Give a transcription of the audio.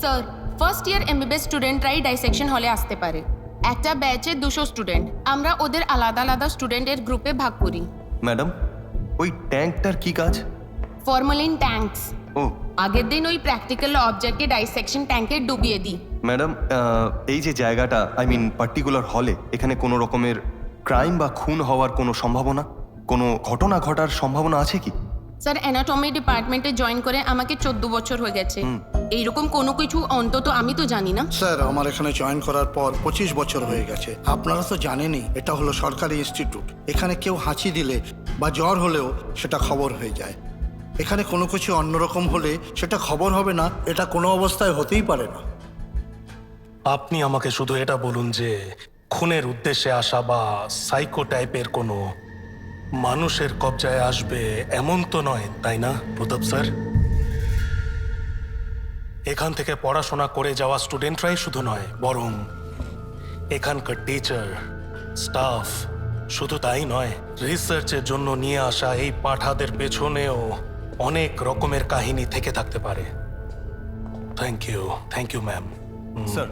Sir first year MBBS স্টুডেন্টরাই dissection হলে আসতে পারে। একটা ব্যাচে দুশো স্টুডেন্ট আমরা ওদের আলাদা আলাদা স্টুডেন্টের গ্রুপে ভাগ করি। ম্যাডাম ওই ট্যাঙ্কটার কি কাজ? ফরমালিন ট্যাঙ্কস ও। আগের দিন ওই প্র্যাকটিক্যাল অবজেক্টে ডাইসেকশন ট্যাঙ্কে ডুবিয়ে দিই। ম্যাডাম এই যে জায়গাটা আই মিন পার্টিকুলার হলে এখানে কোনো রকমের ক্রাইম বা খুন হওয়ার কোনো সম্ভাবনা? কোনো ঘটনা ঘটার সম্ভাবনা আছে কি? স্যার অ্যানাটমি ডিপার্টমেন্টে জয়েন করে আমাকে চোদ্দ বছর হয়ে গেছে। এইরকম কোনো কিছু অন্তত আমি তো জানি না। স্যার আমার এখানে জয়েন করার পর পঁচিশ বছর হয়ে গেছে। আপনারা তো জানেনই এটা হলো সরকারি ইনস্টিটিউট। এখানে কেউ হাঁচি দিলে বা জ্বর হলেও সেটা খবর হয়ে যায়। এখানে কোনো কিছু অন্যরকম হলে সেটা খবর হবে না এটা কোনো অবস্থায় হতেই পারে না। আপনি আমাকে শুধু এটা বলুন যে খুনের উদ্দেশ্যে আসা বা সাইকো টাইপের কোনো মানুষের কবজায় আসবে এমন তো নয় তাই না প্রতাপ স্যার? এখান থেকে পড়াশোনা করে যাওয়া স্টুডেন্টরাই শুধু নয়, বরং এখানকার টিচার, স্টাফ শুধু তাই নয়, রিসার্চের জন্য নিয়ে আসা এই পাঠাদের পেছনেও অনেক রকমের কাহিনী থেকে থাকতে পারে। Thank you thank you ma'am sir